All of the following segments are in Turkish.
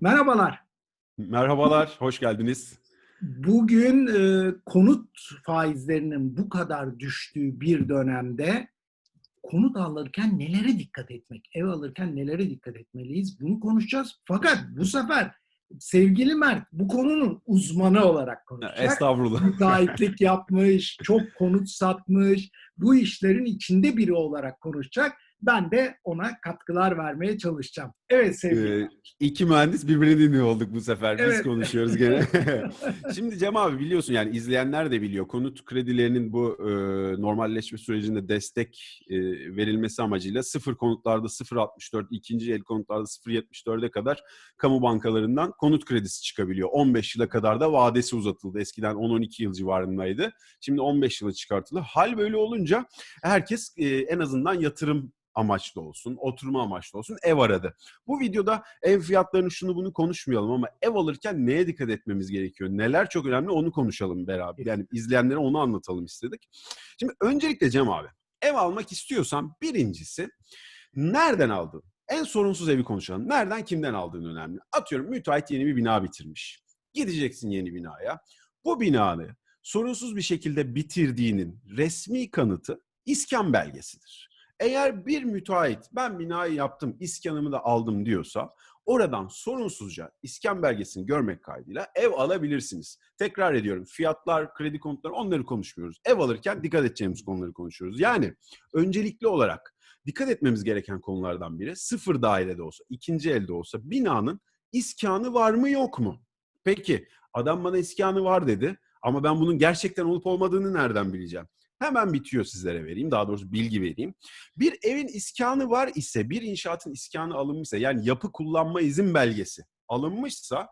Merhabalar. Merhabalar, hoş geldiniz. Bugün e, konut faizlerinin bu kadar düştüğü bir dönemde konut alırken nelere dikkat etmek, ev alırken nelere dikkat etmeliyiz bunu konuşacağız. Fakat bu sefer sevgili Mert bu konunun uzmanı olarak konuşacak. Estağfurullah. Müteahhitlik yapmış, çok konut satmış, bu işlerin içinde biri olarak konuşacak. Ben de ona katkılar vermeye çalışacağım. Evet sevgili. Ee, iki mühendis birbirini dinliyor olduk bu sefer. Biz Evet. konuşuyoruz gene. Şimdi Cem abi biliyorsun yani izleyenler de biliyor. Konut kredilerinin bu e, normalleşme sürecinde destek e, verilmesi amacıyla sıfır konutlarda 0.64, ikinci el konutlarda 0.74'e kadar kamu bankalarından konut kredisi çıkabiliyor. 15 yıla kadar da vadesi uzatıldı. Eskiden 10-12 yıl civarındaydı. Şimdi 15 yıla çıkartıldı. Hal böyle olunca herkes e, en azından yatırım amaçlı olsun, oturma amaçlı olsun ev aradı. Bu videoda ev fiyatlarını şunu bunu konuşmayalım ama ev alırken neye dikkat etmemiz gerekiyor? Neler çok önemli onu konuşalım beraber. Yani izleyenlere onu anlatalım istedik. Şimdi öncelikle Cem abi ev almak istiyorsan birincisi nereden aldın? En sorunsuz evi konuşalım. Nereden kimden aldığın önemli. Atıyorum müteahhit yeni bir bina bitirmiş. Gideceksin yeni binaya. Bu binanı sorunsuz bir şekilde bitirdiğinin resmi kanıtı iskan belgesidir. Eğer bir müteahhit ben binayı yaptım, iskanımı da aldım diyorsa oradan sorunsuzca iskan belgesini görmek kaydıyla ev alabilirsiniz. Tekrar ediyorum fiyatlar, kredi konutları onları konuşmuyoruz. Ev alırken dikkat edeceğimiz konuları konuşuyoruz. Yani öncelikli olarak dikkat etmemiz gereken konulardan biri sıfır dairede olsa, ikinci elde olsa binanın iskanı var mı yok mu? Peki adam bana iskanı var dedi ama ben bunun gerçekten olup olmadığını nereden bileceğim? Hemen bitiyor sizlere vereyim. Daha doğrusu bilgi vereyim. Bir evin iskanı var ise, bir inşaatın iskanı alınmışsa, yani yapı kullanma izin belgesi alınmışsa,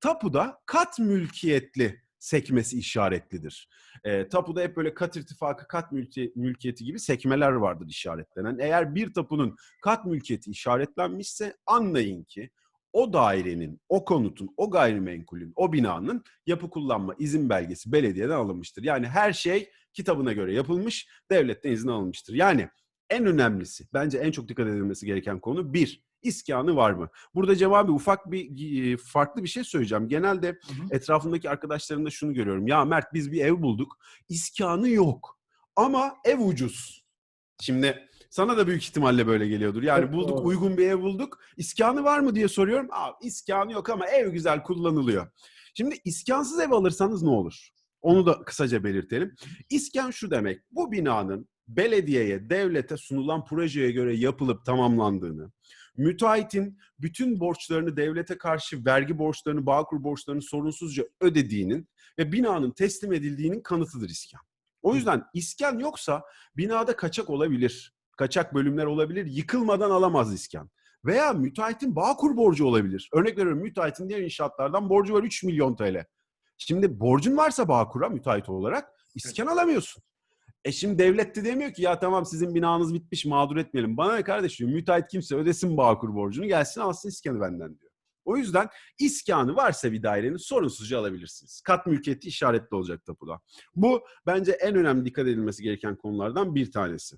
tapuda kat mülkiyetli sekmesi işaretlidir. E, tapuda hep böyle kat irtifakı, kat mülki- mülkiyeti gibi sekmeler vardır işaretlenen. Eğer bir tapunun kat mülkiyeti işaretlenmişse anlayın ki o dairenin, o konutun, o gayrimenkulün, o binanın yapı kullanma izin belgesi belediyeden alınmıştır. Yani her şey kitabına göre yapılmış, devletten izin alınmıştır. Yani en önemlisi, bence en çok dikkat edilmesi gereken konu bir, iskanı var mı? Burada Cem abi ufak bir e, farklı bir şey söyleyeceğim. Genelde Hı hı. etrafımdaki arkadaşlarımda şunu görüyorum. Ya Mert biz bir ev bulduk, iskanı yok ama ev ucuz. Şimdi sana da büyük ihtimalle böyle geliyordur. Yani bulduk, uygun bir ev bulduk. İskanı var mı diye soruyorum. Aa, iskanı yok ama ev güzel kullanılıyor. Şimdi iskansız ev alırsanız ne olur? Onu da kısaca belirtelim. İskan şu demek. Bu binanın belediyeye, devlete sunulan projeye göre yapılıp tamamlandığını, müteahhitin bütün borçlarını devlete karşı vergi borçlarını, bağkur borçlarını sorunsuzca ödediğinin ve binanın teslim edildiğinin kanıtıdır iskan. O yüzden iskan yoksa binada kaçak olabilir. Kaçak bölümler olabilir. Yıkılmadan alamaz iskan. Veya müteahhitin bağkur borcu olabilir. Örnek veriyorum müteahhitin diğer inşaatlardan borcu var 3 milyon TL. Şimdi borcun varsa Bağkur'a müteahhit olarak iskan alamıyorsun. E şimdi devlet de demiyor ki ya tamam sizin binanız bitmiş mağdur etmeyelim. Bana ne kardeşim müteahhit kimse ödesin Bağkur borcunu gelsin alsın iskanı benden diyor. O yüzden iskanı varsa bir dairenin sorunsuzca alabilirsiniz. Kat mülkiyeti işaretli olacak tapuda. Bu bence en önemli dikkat edilmesi gereken konulardan bir tanesi.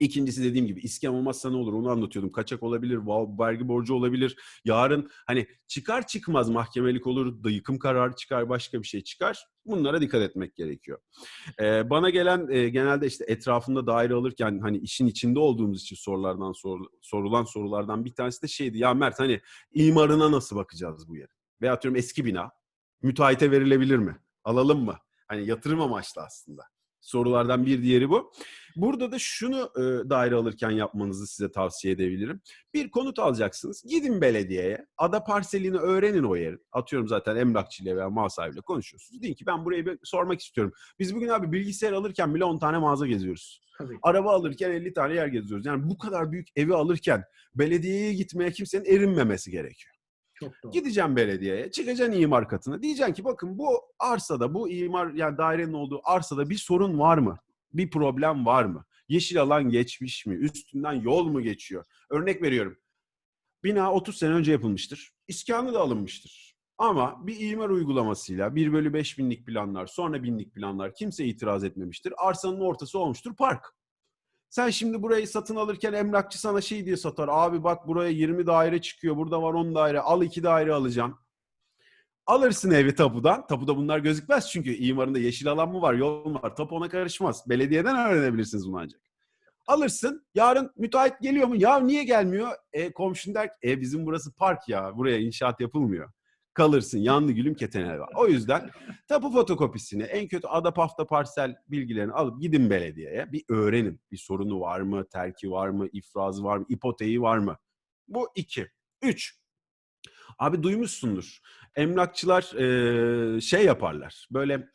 İkincisi dediğim gibi iskan olmazsa ne olur onu anlatıyordum. Kaçak olabilir, vergi borcu olabilir. Yarın hani çıkar çıkmaz mahkemelik olur da yıkım kararı çıkar, başka bir şey çıkar. Bunlara dikkat etmek gerekiyor. Ee, bana gelen e, genelde işte etrafında daire alırken hani işin içinde olduğumuz için sorulardan sor- sorulan sorulardan bir tanesi de şeydi. Ya Mert hani imarına nasıl bakacağız bu yere? Veya atıyorum eski bina müteahhite verilebilir mi? Alalım mı? Hani yatırım amaçlı aslında. Sorulardan bir diğeri bu. Burada da şunu e, daire alırken yapmanızı size tavsiye edebilirim. Bir konut alacaksınız. Gidin belediyeye. Ada parselini öğrenin o yerin. Atıyorum zaten emlakçıyla veya mal sahibiyle konuşuyorsunuz. Deyin ki ben burayı bir sormak istiyorum. Biz bugün abi bilgisayar alırken bile 10 tane mağaza geziyoruz. Tabii. Araba alırken 50 tane yer geziyoruz. Yani bu kadar büyük evi alırken belediyeye gitmeye kimsenin erinmemesi gerekiyor. Gideceğim belediyeye, çıkacaksın imar katına. Diyeceksin ki bakın bu arsada, bu imar yani dairenin olduğu arsada bir sorun var mı? Bir problem var mı? Yeşil alan geçmiş mi? Üstünden yol mu geçiyor? Örnek veriyorum. Bina 30 sene önce yapılmıştır. İskanı da alınmıştır. Ama bir imar uygulamasıyla 1 bölü 5 binlik planlar, sonra binlik planlar kimse itiraz etmemiştir. Arsanın ortası olmuştur park. Sen şimdi burayı satın alırken emlakçı sana şey diye satar. Abi bak buraya 20 daire çıkıyor. Burada var 10 daire. Al 2 daire alacağım. Alırsın evi tapudan. Tapuda bunlar gözükmez çünkü imarında yeşil alan mı var, yol mu var. Tapu ona karışmaz. Belediyeden öğrenebilirsiniz bunu ancak. Alırsın. Yarın müteahhit geliyor mu? Ya niye gelmiyor? E, komşun der ki e, bizim burası park ya. Buraya inşaat yapılmıyor. Kalırsın. Yandı gülüm ketene var. O yüzden tapu fotokopisini en kötü ada pafta parsel bilgilerini alıp gidin belediyeye. Bir öğrenin. Bir sorunu var mı? Terki var mı? ifrazı var mı? ipoteği var mı? Bu iki. Üç. Abi duymuşsundur. Emlakçılar eee, şey yaparlar. Böyle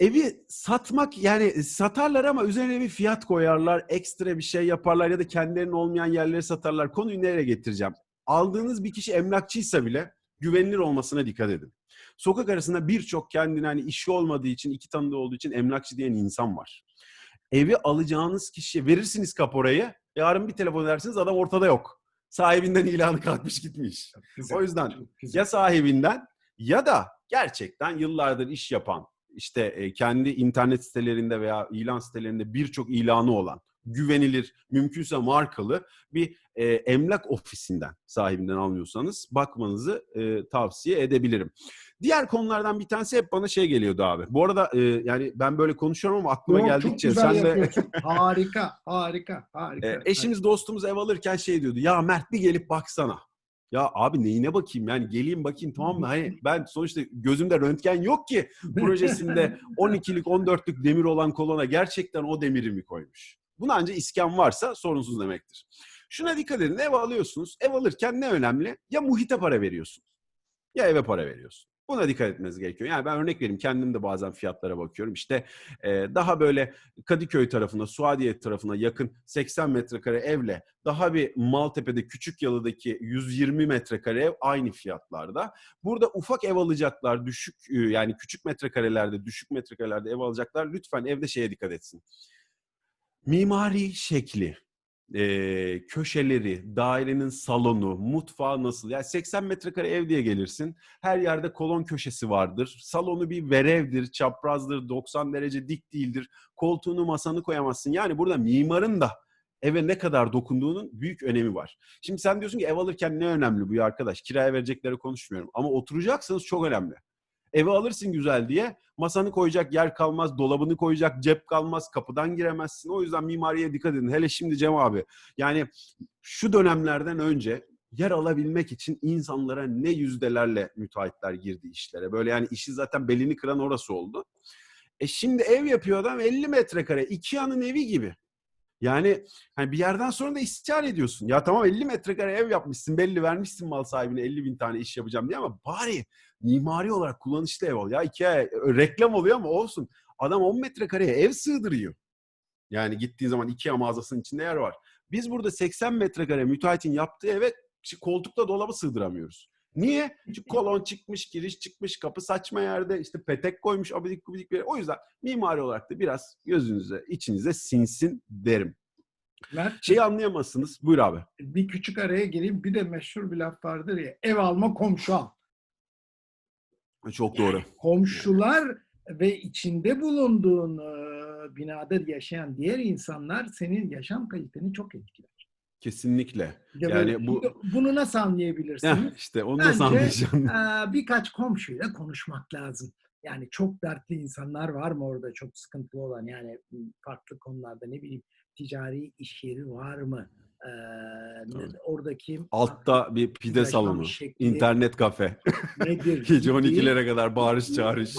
evi satmak yani satarlar ama üzerine bir fiyat koyarlar. Ekstra bir şey yaparlar ya da kendilerinin olmayan yerleri satarlar. Konuyu nereye getireceğim? Aldığınız bir kişi emlakçıysa bile güvenilir olmasına dikkat edin. Sokak arasında birçok kendine hani işi olmadığı için, iki tanıdığı olduğu için emlakçı diyen insan var. Evi alacağınız kişiye verirsiniz kaporayı. Yarın bir telefon edersiniz adam ortada yok. Sahibinden ilanı kalkmış gitmiş. O yüzden güzel. ya sahibinden ya da gerçekten yıllardır iş yapan işte e, kendi internet sitelerinde veya ilan sitelerinde birçok ilanı olan güvenilir, mümkünse markalı bir e, emlak ofisinden sahibinden almıyorsanız bakmanızı e, tavsiye edebilirim. Diğer konulardan bir tanesi hep bana şey geliyordu abi. Bu arada e, yani ben böyle konuşuyorum ama aklıma Yok, geldikçe sen de. Harika, harika, harika. e, eşimiz dostumuz ev alırken şey diyordu. Ya Mert bir gelip baksana. Ya abi neyine bakayım yani geleyim bakayım tamam mı? Hani ben sonuçta gözümde röntgen yok ki projesinde 12'lik 14'lük demir olan kolona gerçekten o demiri mi koymuş? Buna ancak iskan varsa sorunsuz demektir. Şuna dikkat edin ev alıyorsunuz. Ev alırken ne önemli? Ya muhite para veriyorsun ya eve para veriyorsun. Buna dikkat etmeniz gerekiyor. Yani ben örnek vereyim kendim de bazen fiyatlara bakıyorum. İşte e, daha böyle Kadıköy tarafına, Suadiye tarafına yakın 80 metrekare evle daha bir Maltepe'de küçük yalıdaki 120 metrekare ev aynı fiyatlarda. Burada ufak ev alacaklar, düşük e, yani küçük metrekarelerde, düşük metrekarelerde ev alacaklar. Lütfen evde şeye dikkat etsin. Mimari şekli, e, köşeleri, dairenin salonu, mutfağı nasıl? Yani 80 metrekare ev diye gelirsin. Her yerde kolon köşesi vardır. Salonu bir verevdir, çaprazdır, 90 derece dik değildir. Koltuğunu, masanı koyamazsın. Yani burada mimarın da eve ne kadar dokunduğunun büyük önemi var. Şimdi sen diyorsun ki ev alırken ne önemli bu ya arkadaş? Kiraya verecekleri konuşmuyorum. Ama oturacaksanız çok önemli. Evi alırsın güzel diye masanı koyacak yer kalmaz, dolabını koyacak cep kalmaz, kapıdan giremezsin. O yüzden mimariye dikkat edin. Hele şimdi Cem abi. Yani şu dönemlerden önce yer alabilmek için insanlara ne yüzdelerle müteahhitler girdi işlere. Böyle yani işi zaten belini kıran orası oldu. E şimdi ev yapıyor adam 50 metrekare. Ikea'nın evi gibi. Yani hani bir yerden sonra da isyan ediyorsun. Ya tamam 50 metrekare ev yapmışsın belli vermişsin mal sahibine 50 bin tane iş yapacağım diye ama bari mimari olarak kullanışlı ev ol. Ya e, reklam oluyor ama olsun. Adam 10 metrekareye ev sığdırıyor. Yani gittiğin zaman Ikea mağazasının içinde yer var. Biz burada 80 metrekare müteahhitin yaptığı eve koltukla dolabı sığdıramıyoruz. Niye? Çünkü kolon çıkmış, giriş çıkmış, kapı saçma yerde, işte petek koymuş abidik gubidik bir yere. O yüzden mimari olarak da biraz gözünüze, içinize sinsin derim. Mert, Şeyi anlayamazsınız. Buyur abi. bir küçük araya gireyim. Bir de meşhur bir laf vardır ya. Ev alma komşu al. Çok doğru. Komşular ve içinde bulunduğun e, binada yaşayan diğer insanlar senin yaşam kaliteni çok etkiler. Kesinlikle. De Yani bu- bunu nasıl anlayabilirsin? Heh, işte onu nasıl Bence, anlayacağım? Ee, birkaç komşuyla konuşmak lazım. Yani çok dertli insanlar var mı orada çok sıkıntılı olan yani farklı konularda ne bileyim ticari iş yeri var mı? Ee, oradaki Altta bir pide salonu, şekli internet kafe. nedir? Gece gibi 12'lere kadar bağırış çağırış.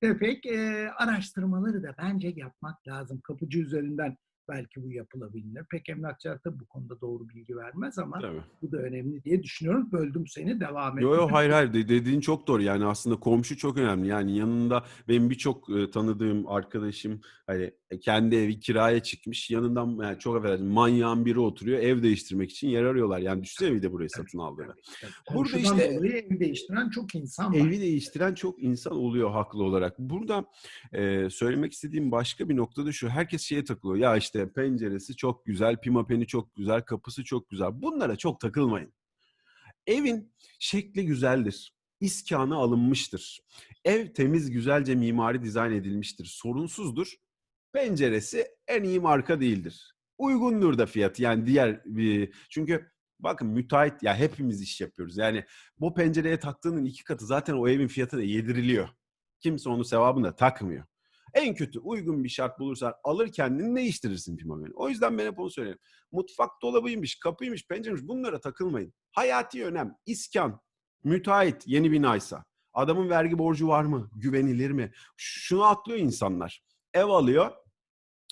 Tefek e, araştırmaları da bence yapmak lazım. Kapıcı üzerinden belki bu yapılabilir. Pek emlakçılar da bu konuda doğru bilgi vermez ama Tabii. bu da önemli diye düşünüyorum. Böldüm seni devam et. Yo yo hayır hayır De- dediğin çok doğru yani aslında komşu çok önemli yani yanında benim birçok e, tanıdığım arkadaşım hani e, kendi evi kiraya çıkmış yanından yani çok affedersin manyağın biri oturuyor ev değiştirmek için yer arıyorlar yani düşünsene bir de burayı satın aldığını. Burada işte- işte dolayı ev değiştiren çok insan var. Evi değiştiren çok insan oluyor haklı olarak. Burada e, söylemek istediğim başka bir nokta da şu. Herkes şeye takılıyor. Ya işte penceresi çok güzel, pimapeni çok güzel, kapısı çok güzel. Bunlara çok takılmayın. Evin şekli güzeldir. İskanı alınmıştır. Ev temiz, güzelce mimari dizayn edilmiştir. Sorunsuzdur. Penceresi en iyi marka değildir. uygundur da fiyatı. Yani diğer bir çünkü bakın müteahhit ya hepimiz iş yapıyoruz. Yani bu pencereye taktığının iki katı zaten o evin fiyatı da yediriliyor. Kimse onun sevabını da takmıyor. En kötü uygun bir şart bulursan alır kendini değiştirirsin firma beni. O yüzden ben hep onu söylerim. Mutfak dolabıymış, kapıymış, pencereymiş bunlara takılmayın. Hayati önem, iskan, müteahhit yeni binaysa. Adamın vergi borcu var mı? Güvenilir mi? Şunu atlıyor insanlar. Ev alıyor.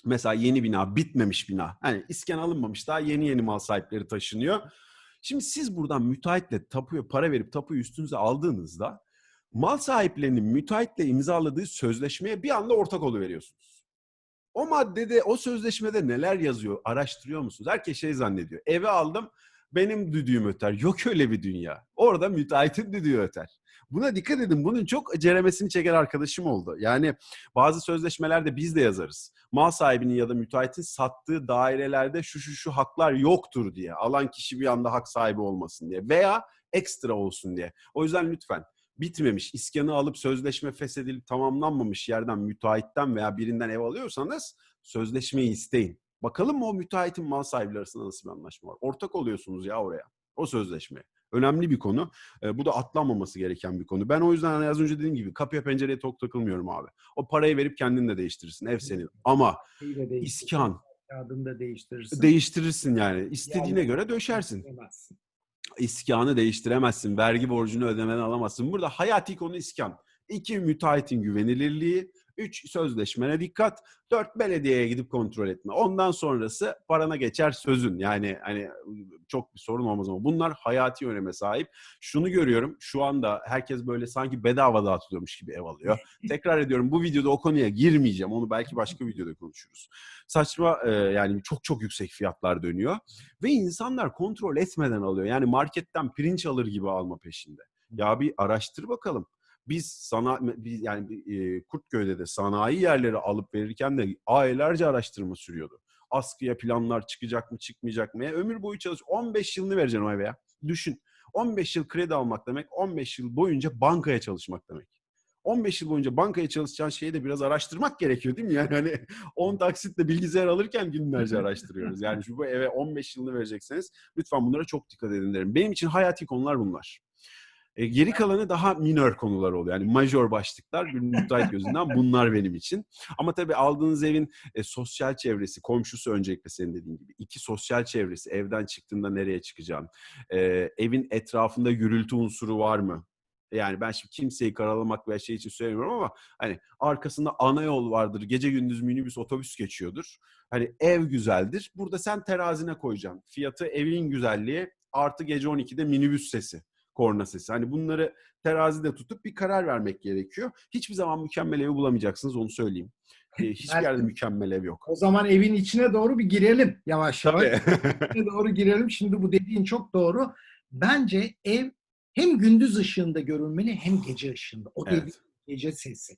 Mesela yeni bina, bitmemiş bina. Hani iskan alınmamış daha yeni yeni mal sahipleri taşınıyor. Şimdi siz buradan müteahhitle tapuya para verip tapuyu üstünüze aldığınızda mal sahiplerinin müteahhitle imzaladığı sözleşmeye bir anda ortak oluveriyorsunuz. O maddede, o sözleşmede neler yazıyor araştırıyor musunuz? Herkes şey zannediyor. Eve aldım, benim düdüğüm öter. Yok öyle bir dünya. Orada müteahhitin düdüğü öter. Buna dikkat edin. Bunun çok ceremesini çeken arkadaşım oldu. Yani bazı sözleşmelerde biz de yazarız. Mal sahibinin ya da müteahhitin sattığı dairelerde şu şu şu haklar yoktur diye. Alan kişi bir anda hak sahibi olmasın diye. Veya ekstra olsun diye. O yüzden lütfen bitmemiş, iskanı alıp sözleşme feshedilip tamamlanmamış yerden müteahhitten veya birinden ev alıyorsanız sözleşmeyi isteyin. Bakalım mı o müteahhitin mal sahipleri arasında nasıl bir anlaşma var? Ortak oluyorsunuz ya oraya. O sözleşme. Önemli bir konu. E, bu da atlanmaması gereken bir konu. Ben o yüzden hani az önce dediğim gibi kapıya pencereye tok takılmıyorum abi. O parayı verip kendin de değiştirirsin. Ev senin. Ama iskan Kağıdını da değiştirirsin. değiştirirsin yani. İstediğine Yani- göre döşersin. Demezsin. İskanı değiştiremezsin. Vergi borcunu ödemeden alamazsın. Burada hayati konu iskan. İki, müteahhitin güvenilirliği. Üç, sözleşmene dikkat. Dört, belediyeye gidip kontrol etme. Ondan sonrası parana geçer sözün. Yani hani çok bir sorun olmaz ama bunlar hayati öneme sahip. Şunu görüyorum. Şu anda herkes böyle sanki bedava dağıtılıyormuş gibi ev alıyor. Tekrar ediyorum bu videoda o konuya girmeyeceğim. Onu belki başka videoda konuşuruz. Saçma e, yani çok çok yüksek fiyatlar dönüyor. Ve insanlar kontrol etmeden alıyor. Yani marketten pirinç alır gibi alma peşinde. Ya bir araştır bakalım. Biz sana biz yani e, Kurtköy'de de sanayi yerleri alıp verirken de aylarca araştırma sürüyordu. Askıya planlar çıkacak mı çıkmayacak mı? Ömür boyu çalış. 15 yılını vereceksin o ya. Düşün. 15 yıl kredi almak demek 15 yıl boyunca bankaya çalışmak demek. 15 yıl boyunca bankaya çalışacağın şeyi de biraz araştırmak gerekiyor değil mi? Yani hani 10 taksitle bilgisayar alırken günlerce araştırıyoruz. Yani şu bu eve 15 yılını verecekseniz lütfen bunlara çok dikkat edin derim. Benim için hayati konular bunlar. E, geri kalanı daha minör konular oluyor. Yani major başlıklar bir müteahhit gözünden bunlar benim için. Ama tabii aldığınız evin e, sosyal çevresi, komşusu öncelikle senin dediğin gibi. iki sosyal çevresi, evden çıktığında nereye çıkacaksın? E, evin etrafında gürültü unsuru var mı? Yani ben şimdi kimseyi karalamak veya şey için söylemiyorum ama hani arkasında ana yol vardır. Gece gündüz minibüs, otobüs geçiyordur. Hani ev güzeldir. Burada sen terazine koyacaksın. Fiyatı evin güzelliği artı gece 12'de minibüs sesi korna sesi. Hani bunları terazide tutup bir karar vermek gerekiyor. Hiçbir zaman mükemmel evi bulamayacaksınız onu söyleyeyim. Ee, hiçbir Evet. yerde mükemmel ev yok. O zaman evin içine doğru bir girelim yavaş yavaş. İçine doğru girelim. Şimdi bu dediğin çok doğru. Bence ev hem gündüz ışığında görülmeli hem gece ışığında. O dediğin evet. gece sesi.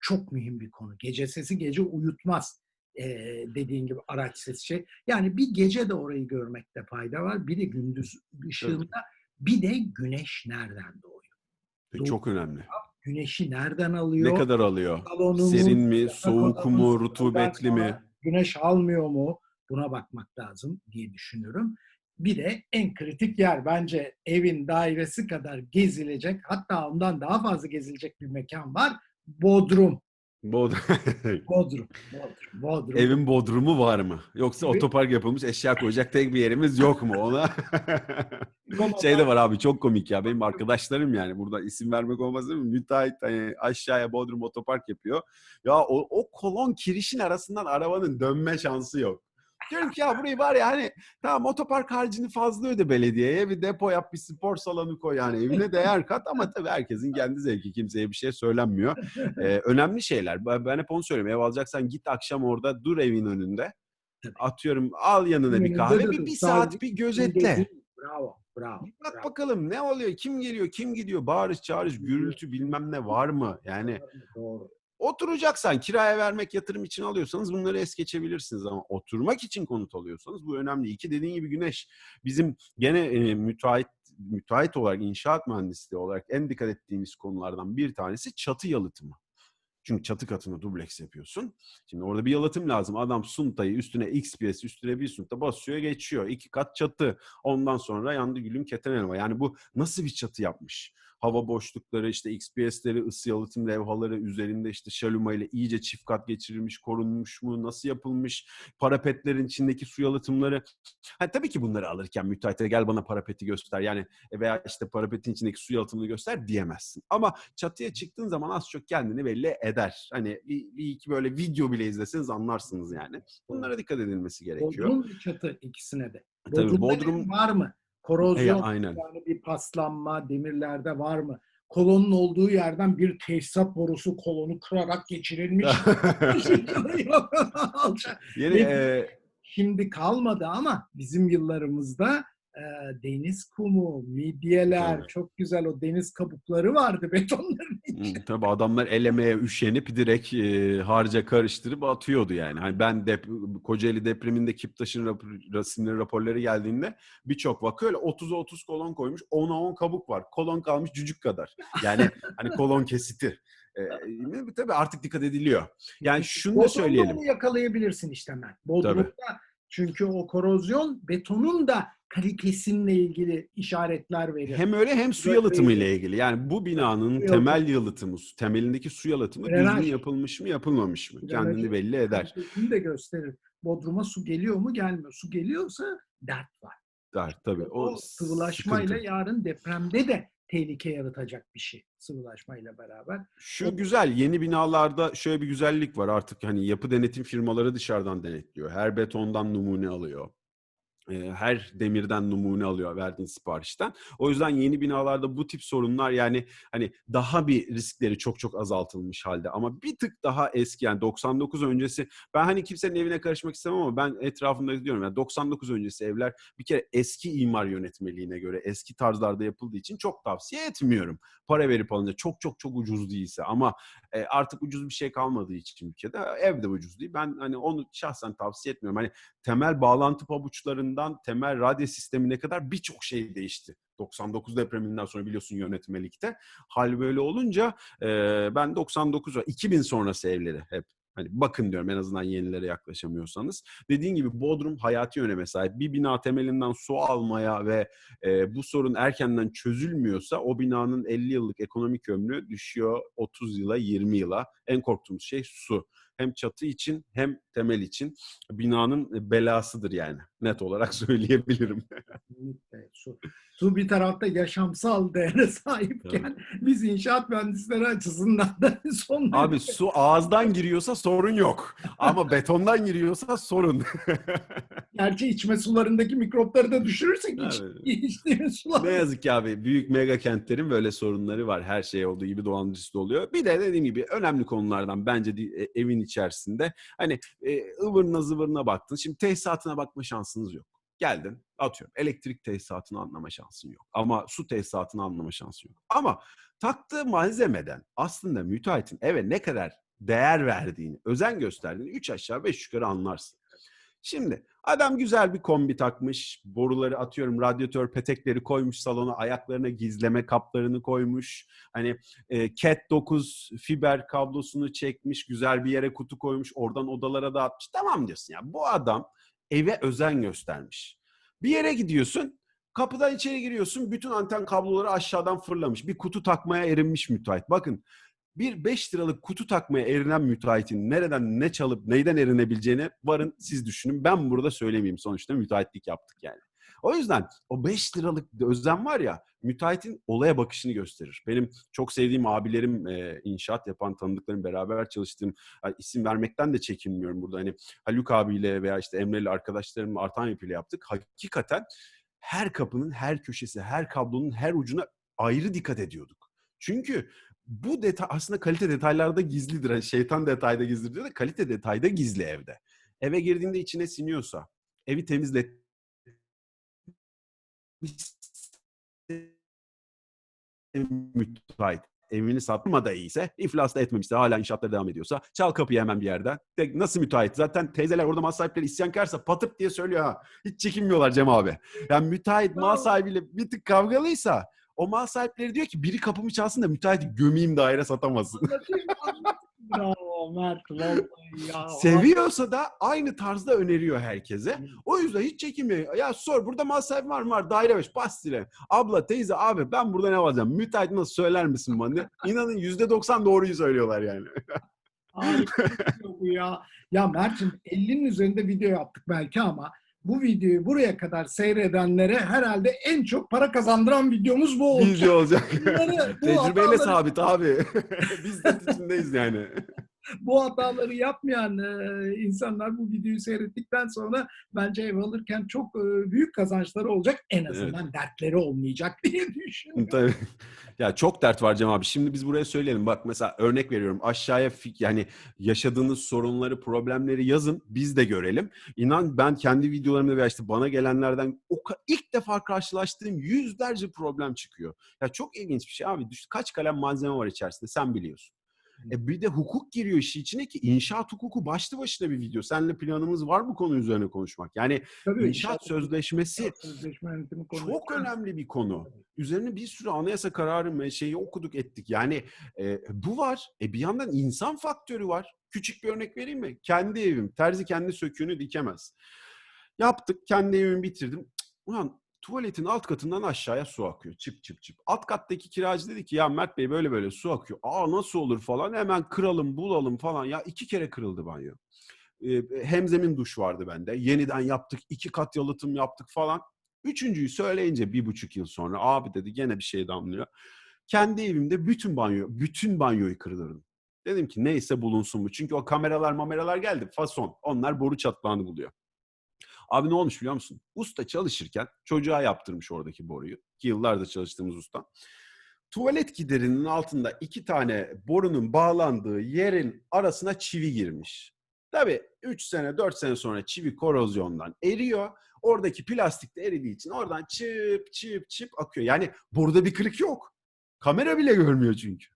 Çok mühim bir konu. Gece sesi gece uyutmaz. Ee, dediğin gibi araç sesi şey. Yani bir gece de orayı görmekte fayda var. Bir de gündüz ışığında. Bir de güneş nereden doğuyor? Çok önemli. Güneşi nereden alıyor? Ne kadar alıyor? Salonu Serin mi, soğuk mu, rutubetli mi? Güneş almıyor mu? Buna bakmak lazım diye düşünüyorum. Bir de en kritik yer bence evin dairesi kadar gezilecek hatta ondan daha fazla gezilecek bir mekan var. Bodrum. Bod Bodrum. Bodrum. Bodrum. Evin bodrumu var mı? Yoksa Evet. otopark yapılmış eşya koyacak tek bir yerimiz yok mu ona? şey de var abi çok komik ya benim arkadaşlarım yani burada isim vermek olmaz değil mi? Müteahhit hani aşağıya Bodrum otopark yapıyor. Ya o, o kolon kirişin arasından arabanın dönme şansı yok. Diyorum ki ya burayı var ya hani tamam otopark harcını fazla öde belediyeye bir depo yap bir spor salonu koy yani evine değer kat ama tabii herkesin kendi zevki kimseye bir şey söylenmiyor. Ee, önemli şeyler. Ben, hep onu söylüyorum. Ev alacaksan git akşam orada dur evin önünde. Atıyorum al yanına bir kahve bir, bir saat bir gözetle. Bravo. Bravo. Bir Bak bravo. bakalım ne oluyor, kim geliyor, kim gidiyor, bağırış, çağırış, gürültü bilmem ne var mı? Yani Doğru. Oturacaksan, kiraya vermek, yatırım için alıyorsanız bunları es geçebilirsiniz ama oturmak için konut alıyorsanız bu önemli. İki dediğin gibi güneş. Bizim gene e, müteahhit müteahhit olarak, inşaat mühendisliği olarak en dikkat ettiğimiz konulardan bir tanesi çatı yalıtımı. Çünkü çatı katını dubleks yapıyorsun. Şimdi orada bir yalıtım lazım. Adam suntayı üstüne XPS üstüne bir sunta basıyor geçiyor. İki kat çatı. Ondan sonra yandı gülüm keten elma. Yani bu nasıl bir çatı yapmış? Hava boşlukları işte XPS'leri, ısı yalıtım levhaları üzerinde işte şaluma ile iyice çift kat geçirilmiş, korunmuş mu, nasıl yapılmış? Parapetlerin içindeki su yalıtımları. Ha, tabii ki bunları alırken müteahhite gel bana parapeti göster. Yani e, veya işte parapetin içindeki su yalıtımını göster diyemezsin. Ama çatıya çıktığın zaman az çok kendini belli eder. Hani bir, bir iki böyle video bile izleseniz anlarsınız yani. Bunlara dikkat edilmesi gerekiyor. Bodrum çatı ikisine de. Tabii Bodrum'da Bodrum ne var mı? Korozyon, E, aynen. yani bir paslanma demirlerde var mı? Kolonun olduğu yerden bir tesisat borusu kolonu kırarak geçirilmiş. Yeni Ne- e, Şimdi kalmadı ama bizim yıllarımızda e, deniz kumu, midyeler, Tabii. çok güzel o deniz kabukları vardı betonların içinde. Hı, Tabii adamlar elemeye üşenip direkt e, harca karıştırıp atıyordu yani. Hani ben dep Kocaeli depreminde Kiptaş'ın rapor, resimleri raporları geldiğinde birçok vaka öyle 30'a 30 kolon koymuş. 10'a 10 kabuk var. Kolon kalmış cücük kadar. Yani hani kolon kesiti. E, tabii artık dikkat ediliyor. Yani şunu da Bodrum'da söyleyelim. onu yakalayabilirsin işte Mert. Bodrum'da çünkü o korozyon betonun da kalitesiyle ilgili işaretler verir. Hem öyle hem su yalıtımı ile ilgili. Yani bu binanın Su temel yalıtımı, temelindeki su yalıtımı Drenaj. düzgün yapılmış mı, yapılmamış mı? Kendini Drenajı belli eder. Kalitesini de gösterir. Bodrum'a su geliyor mu gelmiyor. Su geliyorsa dert var. Der tabii. O, sıvılaşmayla sıkıntı. yarın depremde de tehlike yaratacak bir şey sıvılaşmayla beraber. Şu güzel yeni binalarda şöyle bir güzellik var artık hani yapı denetim firmaları dışarıdan denetliyor. Her betondan numune alıyor. Her demirden numune alıyor verdiğin siparişten. O yüzden yeni binalarda bu tip sorunlar yani hani daha bir riskleri çok çok azaltılmış halde. Ama bir tık daha eski yani 99 öncesi ben hani kimsenin evine karışmak istemem ama ben etrafımda diyorum yani 99 öncesi evler bir kere eski imar yönetmeliğine göre eski tarzlarda yapıldığı için çok tavsiye etmiyorum. Para verip alınca çok çok çok ucuz değilse ama e, artık ucuz bir şey kalmadığı için ülkede ev de ucuz değil. Ben hani onu şahsen tavsiye etmiyorum. Hani temel bağlantı pabuçlarından temel radyo sistemine kadar birçok şey değişti. 99 depreminden sonra biliyorsun yönetmelikte. Hal böyle olunca e, ben 99 ve 2000 sonrası evleri hep Hani bakın diyorum en azından yenilere yaklaşamıyorsanız. Dediğin gibi Bodrum hayati öneme sahip. Bir bina temelinden su almaya ve e, bu sorun erkenden çözülmüyorsa o binanın 50 yıllık ekonomik ömrü düşüyor 30 yıla 20 yıla. En korktuğumuz şey su. Hem çatı için hem temel için binanın belasıdır yani. Net olarak söyleyebilirim. Su. Su bir tarafta yaşamsal değere sahipken biz inşaat mühendisleri açısından da son Abi derece- su ağızdan giriyorsa sorun yok. Ama betondan giriyorsa sorun. gerçi içme sularındaki mikropları da düşürürsek iç, içtiğimiz sular. ne yazık ki abi büyük mega kentlerin böyle sorunları var. Her şey olduğu gibi da oluyor. Bir de dediğim gibi önemli konulardan bence e, evin içerisinde hani e, ıvırına zıvırına baktın. Şimdi tesisatına bakma şansınız yok. Geldin atıyorum elektrik tesisatını anlama şansın yok. Ama su tesisatını anlama şansın yok. Ama taktığı malzemeden aslında müteahhitin eve ne kadar değer verdiğini, özen gösterdiğini 3 aşağı 5 yukarı anlarsın. Şimdi adam güzel bir kombi takmış, boruları atıyorum, radyatör petekleri koymuş salona, ayaklarına gizleme kaplarını koymuş. Hani e, Cat 9 fiber kablosunu çekmiş, güzel bir yere kutu koymuş, oradan odalara dağıtmış. Tamam diyorsun ya. Bu adam eve özen göstermiş. Bir yere gidiyorsun, kapıdan içeri giriyorsun, bütün anten kabloları aşağıdan fırlamış. Bir kutu takmaya erinmiş müteahhit. Bakın bir 5 liralık kutu takmaya erinen müteahhitin nereden ne çalıp neyden erinebileceğini varın siz düşünün. Ben burada söylemeyeyim sonuçta müteahhitlik yaptık yani. O yüzden o 5 liralık özen var ya müteahhitin olaya bakışını gösterir. Benim çok sevdiğim abilerim e, inşaat yapan tanıdıklarım beraber çalıştığım yani isim vermekten de çekinmiyorum burada. Hani Haluk abiyle veya işte Emre'li arkadaşlarımla artan yapıyla yaptık. Hakikaten her kapının her köşesi, her kablonun her ucuna ayrı dikkat ediyorduk. Çünkü bu detay aslında kalite detaylarda gizlidir. Hani şeytan detayda gizlidir diyor da kalite detayda gizli evde. Eve girdiğinde içine siniyorsa, evi temizlet müteahhit evini satma da iyiyse, iflas da etmemişse, hala inşaatlara devam ediyorsa, çal kapıyı hemen bir yerden. De, nasıl müteahhit? Zaten teyzeler orada mal sahipleri isyankarsa patırt diye söylüyor ha. Hiç çekinmiyorlar Cem abi. Yani müteahhit mal sahibiyle bir tık kavgalıysa o mal sahipleri diyor ki biri kapımı çalsın da müteahhit gömeyim daire satamasın. Anlatayım, anlat. Bravo Mert. Vallahi ya. Seviyorsa da aynı tarzda öneriyor herkese. O yüzden hiç çekinmiyor. Ya sor burada mal sahibi var mı? Var. Daire 5. Bas dile. Abla, teyze, abi ben burada ne alacağım? Müteahhit nasıl söyler misin bana? İnanın %90 doğruyu söylüyorlar yani. Bir video bu ya. Ya Mert'cim 50'nin üzerinde video yaptık belki ama bu videoyu buraya kadar seyredenlere herhalde en çok para kazandıran videomuz bu olacak. Video olacak. Bunları, bu, Tecrübeyle hataları, sabit abi. Biz de içindeyiz yani. Bu hataları yapmayan e, insanlar bu videoyu seyrettikten sonra bence ev alırken çok e, büyük kazançları olacak. En azından dertleri olmayacak diye düşünüyorum. Tabii. Ya çok dert var Cem abi. Şimdi biz buraya söyleyelim. Bak mesela örnek veriyorum. Aşağıya yani yaşadığınız sorunları, problemleri yazın. Biz de görelim. İnan ben kendi videolarımda veya işte bana gelenlerden o ilk defa karşılaştığım yüzlerce problem çıkıyor. Ya çok ilginç bir şey abi. Düş, kaç kalem malzeme var içerisinde sen biliyorsun. E bir de hukuk giriyor işin içine ki inşaat hukuku başlı başına bir video. Seninle planımız var bu konu üzerine konuşmak. Yani Tabii inşaat sözleşmesi sözleşme yönetimi çok önemli bir konu. Üzerine bir sürü anayasa kararı ve şeyi okuduk ettik. Yani e, bu var. E bir yandan insan faktörü var. Küçük bir örnek vereyim mi? Kendi evim. Terzi kendi söküğünü dikemez. Yaptık. Kendi evimi bitirdim. Ulan tuvaletin alt katından aşağıya su akıyor. Çıp çıp çıp. Alt kattaki kiracı dedi ki ya Mert Bey böyle böyle su akıyor. Aa nasıl olur falan. Hemen kıralım bulalım falan. Ya iki kere kırıldı banyo. E, hemzemin duş vardı bende. Yeniden yaptık. iki kat yalıtım yaptık falan. Üçüncüyü söyleyince bir buçuk yıl sonra abi dedi gene bir şey damlıyor. Kendi evimde bütün banyo, bütün banyoyu kırdırdım. Dedim ki neyse bulunsun bu. Çünkü o kameralar mameralar geldi fason. Onlar boru çatlağını buluyor. Abi ne olmuş biliyor musun? Usta çalışırken çocuğa yaptırmış oradaki boruyu. Ki yıllardır çalıştığımız usta. Tuvalet giderinin altında iki tane borunun bağlandığı yerin arasına çivi girmiş. Tabii 3 sene 4 sene sonra çivi korozyondan eriyor. Oradaki plastik de eridiği için oradan çıp çıp çıp akıyor. Yani boruda bir kırık yok. Kamera bile görmüyor çünkü.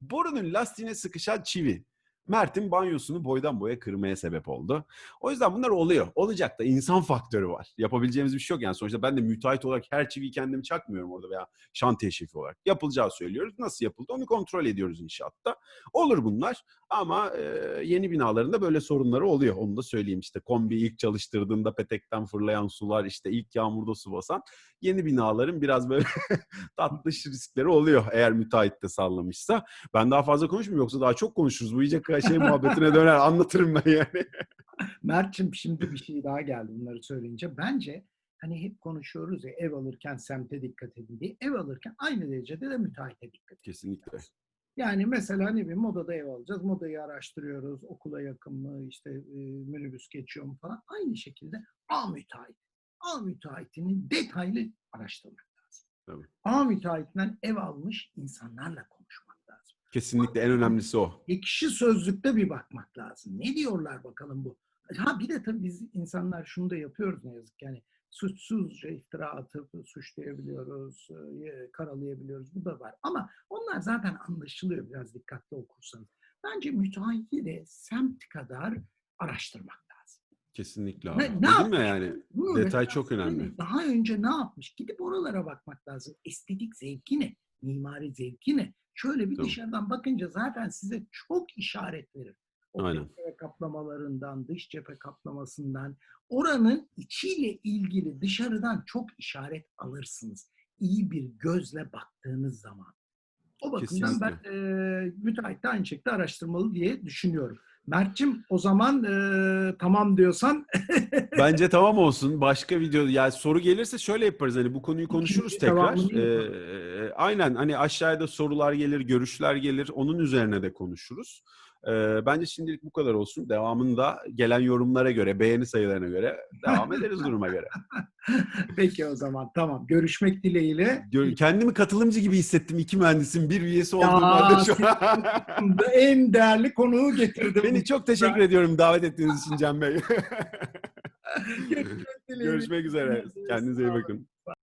Borunun lastiğine sıkışan çivi. Mert'in banyosunu boydan boya kırmaya sebep oldu. O yüzden bunlar oluyor. Olacak da insan faktörü var. Yapabileceğimiz bir şey yok. Yani sonuçta ben de müteahhit olarak her çiviyi kendim çakmıyorum orada veya şantiye şefi olarak. Yapılacağı söylüyoruz. Nasıl yapıldı onu kontrol ediyoruz inşaatta. Olur bunlar ama e, yeni binalarında böyle sorunları oluyor. Onu da söyleyeyim işte kombi ilk çalıştırdığında petekten fırlayan sular işte ilk yağmurda su basan yeni binaların biraz böyle tatlış riskleri oluyor eğer müteahhit de sallamışsa. Ben daha fazla konuşmayayım yoksa daha çok konuşuruz. Bu iyice şey muhabbetine döner anlatırım ben yani. Mert'cim şimdi bir şey daha geldi bunları söyleyince. Bence hani hep konuşuyoruz ya ev alırken semte dikkat edin diye. Ev alırken aynı derecede de müteahhite dikkat edin. Kesinlikle. Yani mesela ne bileyim modada ev alacağız. Modayı araştırıyoruz. Okula yakın mı işte e, minibüs geçiyor mu falan. Aynı şekilde A müteahhit. A müteahhitini detaylı araştırmak lazım. Tabii. A müteahhitinden ev almış insanlarla konuşmak lazım. Kesinlikle en önemlisi o. Ekşi sözlükte bir bakmak lazım. Ne diyorlar bakalım bu? Ha bir de tabii biz insanlar şunu da yapıyoruz ne yazık. Yani suçsuzca iftira atıp suçlayabiliyoruz, e, karalayabiliyoruz. Bu da var. Ama onlar zaten anlaşılıyor biraz dikkatli okursanız. Bence müteahhiti de semt kadar araştırmak lazım. Kesinlikle Ne- abi. ne yapmış? ya yani Bunu detay çok önemli. Daha önce ne yapmış? Gidip oralara bakmak lazım. Estetik zevki ne? Mimari zevki ne? Şöyle bir Tamam. dışarıdan bakınca zaten size çok işaret verir. O pencere kaplamalarından, dış cephe kaplamasından, oranın içiyle ilgili dışarıdan çok işaret alırsınız. İyi bir gözle baktığınız zaman. O bakımdan ben Kesinlikle. e, müteahhit de aynı şekilde araştırmalı diye düşünüyorum. Mert'cim o zaman e, tamam diyorsan Bence tamam olsun. Başka video yani soru gelirse şöyle yaparız hani bu konuyu konuşuruz İkinci tekrar. Ee, aynen hani aşağıda sorular gelir, görüşler gelir. Onun üzerine de konuşuruz. Bence şimdilik bu kadar olsun. Devamında gelen yorumlara göre, beğeni sayılarına göre devam ederiz duruma göre. Peki o zaman tamam. Görüşmek dileğiyle. Gör- Kendimi katılımcı gibi hissettim. İki mühendisin bir üyesi olduğum halde şu an. en değerli konuğu getirdim. Beni çok teşekkür ediyorum davet ettiğiniz için Can Bey. Görüşmek üzere. Kendinize iyi bakın.